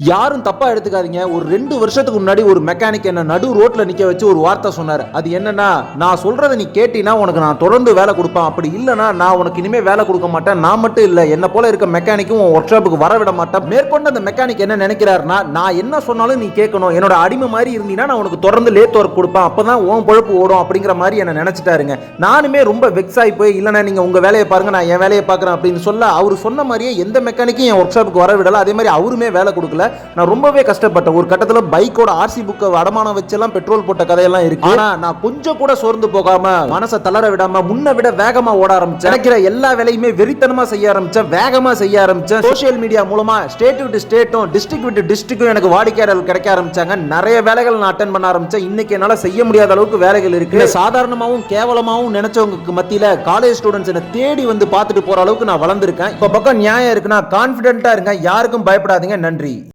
யாரும் தப்பா எடுத்துக்காதீங்க. ஒரு ரெண்டு வருஷத்துக்கு முன்னாடி ஒரு மெக்கானிக் என்ன நடு ரோட்ல நிக்க வச்சு ஒரு வார்த்தை சொன்னார். அது என்னன்னா நான் சொல்றத நீ கேட்டினா உனக்கு நான் தொடர்ந்து வேலை கொடுப்பேன். அப்படி இல்லைன்னா நான் உனக்கு இனிமே வேலை கொடுக்க மாட்டேன். நான் மட்டும் இல்ல என்ன போல இருக்க மெக்கானிக்கும் ஒர்க் ஷாப்புக்கு வர விட மாட்டேன். மேற்கொண்டு அந்த மெக்கானிக் என்ன நினைக்கிறாருன்னா நான் என்ன சொன்னாலும் நீ கேட்கணும். என்னோட அடிமை மாதிரி இருந்தீங்கன்னா நான் உனக்கு தொடர்ந்து லேத் ஒர்க் கொடுப்பேன். அப்பதான் உன் பொழப்பு ஓடும் அப்படிங்கிற மாதிரி என்ன நினைச்சிட்டாருங்க. நானுமே ரொம்ப வெக்ஸ் ஆகி போய் இல்லைண்ணா நீங்க உங்க வேலையை பாருங்க நான் என் வேலையை பாக்குறேன் அப்படின்னு சொல்ல அவர் சொன்ன மாதிரியே எந்த மெக்கானிக்கும் என் ஒர்க் ஷாப்புக்கு வர விடல. அதே மாதிரி அவருமே வேலை கொடுக்கல. நான் ரொம்பவே கஷ்டப்பட்டேன். ஒரு கட்டத்துல பைக்கோட ஆர்சி புக்கை அடமானம் வச்செல்லாம் பெட்ரோல் போட்ட கதையெல்லாம் இருக்கு. ஆனா நான் கொஞ்சம் கூட சோர்ந்து போகாம மனசை தளர விடாம முன்ன விட வேகமா ஓட ஆரம்பிச்சேன். கிடைக்கிற எல்லா வேலையுமே வெறித்தனமா செய்ய ஆரம்பிச்சேன். வேகமா செய்ய ஆரம்பிச்சேன். சோஷியல் மீடியா மூலமா ஸ்டேட் விட்டு ஸ்டேட்டும் டிஸ்ட்ரிக்ட் விட்டு டிஸ்ட்ரிக்டும் எனக்கு வாடிக்கையாளர்கள் கிடைக்க ஆரம்பிச்சாங்க. நிறைய வேலைகள் நான் அட்டன் பண்ண ஆரம்பிச்சேன். இன்னைக்கு என்னால செய்ய முடியாத அளவுக்கு வேலைகள் இருக்கு. சாதாரணமாகவும் சாதாரணமாவும் கேவலமாவும் நினைச்சவங்களுக்கு மத்தியில காலேஜ் ஸ்டூடெண்ட்ஸ் என்ன தேடி வந்து பார்த்துட்டு போற அளவுக்கு நான் வளர்ந்துருக்கேன். இப்போ பக்கம் நியாயம் இருக்குன்னா கான்ஃபிடென்ட்டாக இருங்க. யாருக்கும் பயப்படாதீங்க. நன்றி.